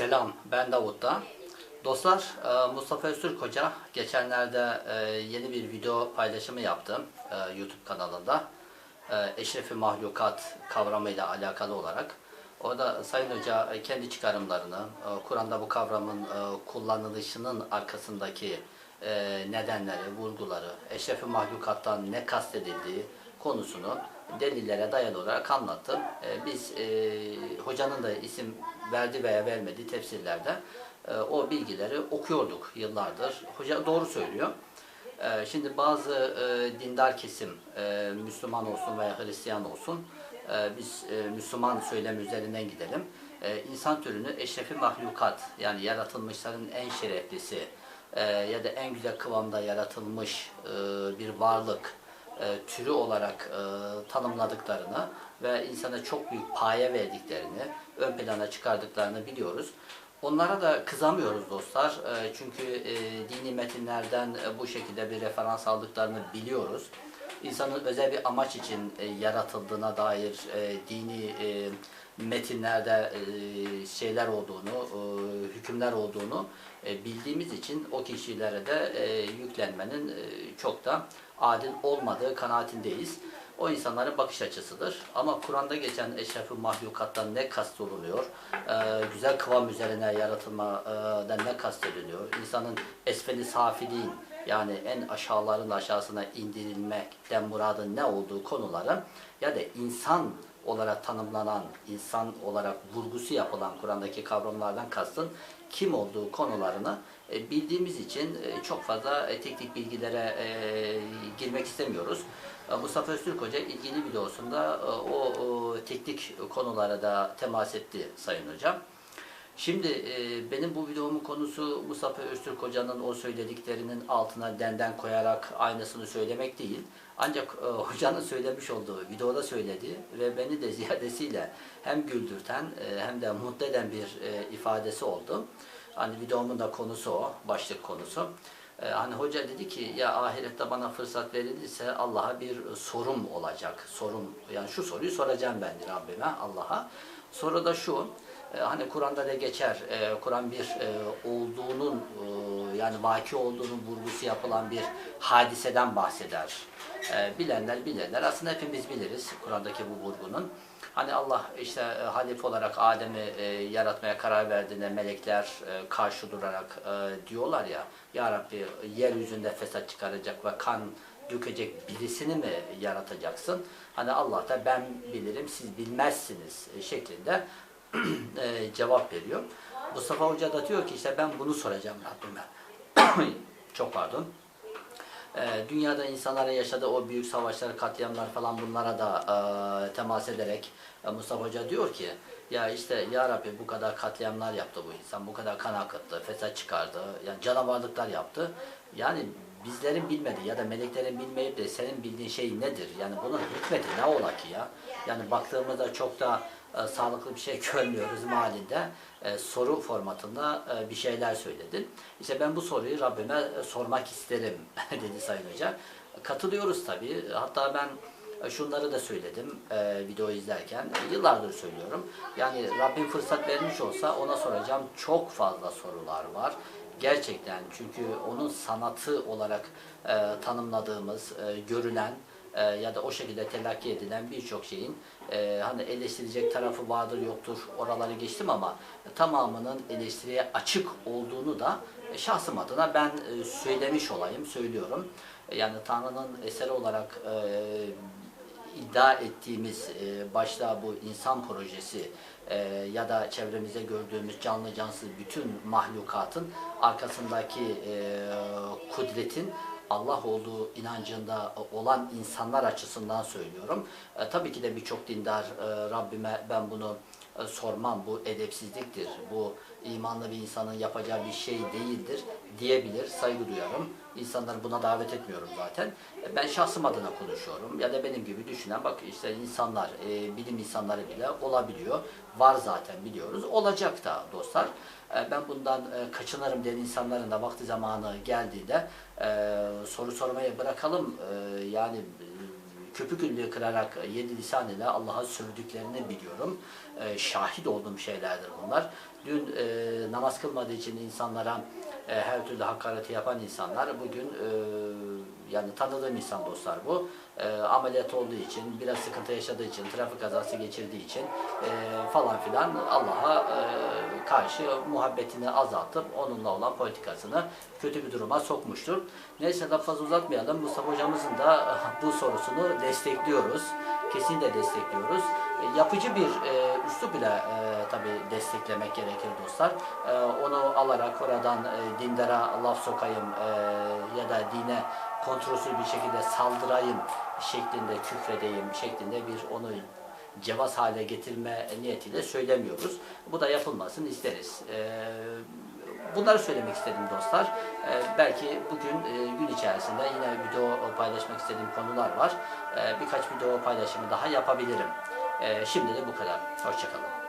Selam, ben Davut'ta. Dostlar, e, Mustafa Öztürk Hoca geçenlerde e, yeni bir video paylaşımı yaptım e, YouTube kanalında. Eşrefi mahlukat kavramıyla alakalı olarak. Orada Sayın Hoca kendi çıkarımlarını, Kur'an'da bu kavramın kullanılışının arkasındaki nedenleri, vurguları, eşrefi mahlukattan ne kastedildiği konusunu delillere dayalı olarak anlattım. Biz hocanın da isim verdi veya vermediği tefsirlerde e, o bilgileri okuyorduk yıllardır. Hoca doğru söylüyor. E, şimdi bazı e, dindar kesim, e, Müslüman olsun veya Hristiyan olsun, e, biz e, Müslüman söylem üzerinden gidelim. E, insan türünü eşrefi mahlukat, yani yaratılmışların en şereflisi e, ya da en güzel kıvamda yaratılmış e, bir varlık, e, türü olarak e, tanımladıklarını ve insana çok büyük paye verdiklerini, ön plana çıkardıklarını biliyoruz. Onlara da kızamıyoruz dostlar. E, çünkü e, dini metinlerden e, bu şekilde bir referans aldıklarını biliyoruz. İnsanın özel bir amaç için e, yaratıldığına dair e, dini e, metinlerde e, şeyler olduğunu, e, hükümler olduğunu e, bildiğimiz için o kişilere de e, yüklenmenin e, çok da adil olmadığı kanaatindeyiz. O insanların bakış açısıdır. Ama Kur'an'da geçen eşrefi mahlukattan ne kastolunuyor? Ee, güzel kıvam üzerine yaratılmadan ne kastediliyor? İnsanın esfeli safiliğin yani en aşağıların aşağısına indirilmekten muradın ne olduğu konuları ya da insan olarak tanımlanan, insan olarak vurgusu yapılan Kur'an'daki kavramlardan kastın kim olduğu konularını e, bildiğimiz için e, çok fazla e, teknik bilgilere girmek istemiyoruz. Mustafa Öztürk Hoca ilgili videosunda o teknik konulara da temas etti Sayın Hocam. Şimdi benim bu videomun konusu Mustafa Öztürk Hoca'nın o söylediklerinin altına denden koyarak aynısını söylemek değil. Ancak hocanın söylemiş olduğu videoda söyledi ve beni de ziyadesiyle hem güldürten hem de mutlu eden bir ifadesi oldu. Hani videomun da konusu o, başlık konusu. Ee, hani hoca dedi ki ya ahirette bana fırsat verilirse Allah'a bir sorum olacak. Sorum yani şu soruyu soracağım ben Rabbime Allah'a. Soru da şu. E, hani Kur'an'da da geçer. E, Kur'an bir e, olduğunun e, yani vaki olduğunun vurgusu yapılan bir hadiseden bahseder. E, bilenler. Aslında hepimiz biliriz Kur'an'daki bu vurgunun. Hani Allah işte e, halife olarak Adem'i yaratmaya karar verdiğinde melekler karşı durarak diyorlar ya Ya Rabbi yeryüzünde fesat çıkaracak ve kan dökecek birisini mi yaratacaksın? Hani Allah da ben bilirim siz bilmezsiniz şeklinde cevap veriyor. Mustafa Hoca da diyor ki işte ben bunu soracağım Rabbime. Çok pardon. Dünyada insanlara yaşadığı o büyük savaşlar, katliamlar falan bunlara da temas ederek Mustafa Hoca diyor ki ya işte Ya Rabbi bu kadar katliamlar yaptı bu insan, bu kadar kan akıttı, fesat çıkardı, yani canavarlıklar yaptı. Yani bizlerin bilmediği ya da meleklerin bilmeyip de senin bildiğin şey nedir? Yani bunun hikmeti ne ola ki ya? Yani baktığımızda çok da e, sağlıklı bir şey görmüyoruz malinde. E, soru formatında e, bir şeyler söyledin. İşte ben bu soruyu Rabbime e, sormak isterim dedi Sayın Hoca. Katılıyoruz tabii. Hatta ben e, şunları da söyledim e, video izlerken. Yıllardır söylüyorum. Yani Rabbim fırsat vermiş olsa ona soracağım çok fazla sorular var. Gerçekten çünkü onun sanatı olarak e, tanımladığımız, e, görülen, e, ya da o şekilde telakki edilen birçok şeyin e, hani eleştirecek tarafı vardır yoktur oraları geçtim ama tamamının eleştiriye açık olduğunu da e, şahsım adına ben e, söylemiş olayım, söylüyorum. E, yani Tanrı'nın eseri olarak e, iddia ettiğimiz e, başta bu insan projesi e, ya da çevremizde gördüğümüz canlı cansız bütün mahlukatın arkasındaki e, kudretin Allah olduğu inancında olan insanlar açısından söylüyorum. E, tabii ki de birçok dindar e, Rabbime ben bunu sormam, bu edepsizliktir, bu imanlı bir insanın yapacağı bir şey değildir diyebilir, saygı duyarım. İnsanları buna davet etmiyorum zaten. E, ben şahsım adına konuşuyorum ya da benim gibi düşünen bak işte insanlar, e, bilim insanları bile olabiliyor. Var zaten biliyoruz. Olacak da dostlar. E, ben bundan e, kaçınırım diyen insanların da vakti zamanı geldiğinde e, soru sormayı bırakalım. E, yani köpük ünlüğü kırarak yedi lisan ile Allah'a sövdüklerini biliyorum. E, şahit olduğum şeylerdir bunlar. Dün e, namaz kılmadığı için insanlara e, her türlü hakareti yapan insanlar bugün e, yani tanıdığım insan dostlar bu. E, ameliyat olduğu için, biraz sıkıntı yaşadığı için, trafik kazası geçirdiği için e, falan filan Allah'a e, karşı muhabbetini azaltıp onunla olan politikasını kötü bir duruma sokmuştur. Neyse daha fazla uzatmayalım. Mustafa hocamızın da bu sorusunu destekliyoruz. Kesinlikle destekliyoruz. E, yapıcı bir e, üslup ile e, tabii desteklemek gerekir dostlar. E, onu alarak oradan e, dindara laf sokayım e, ya da dine kontrolsüz bir şekilde saldırayım şeklinde küfredeyim şeklinde bir onu cevaz hale getirme niyetiyle söylemiyoruz. Bu da yapılmasını isteriz. E, Bunları söylemek istedim dostlar. Ee, belki bugün e, gün içerisinde yine video paylaşmak istediğim konular var. Ee, birkaç video paylaşımı daha yapabilirim. Ee, şimdi de bu kadar. Hoşçakalın.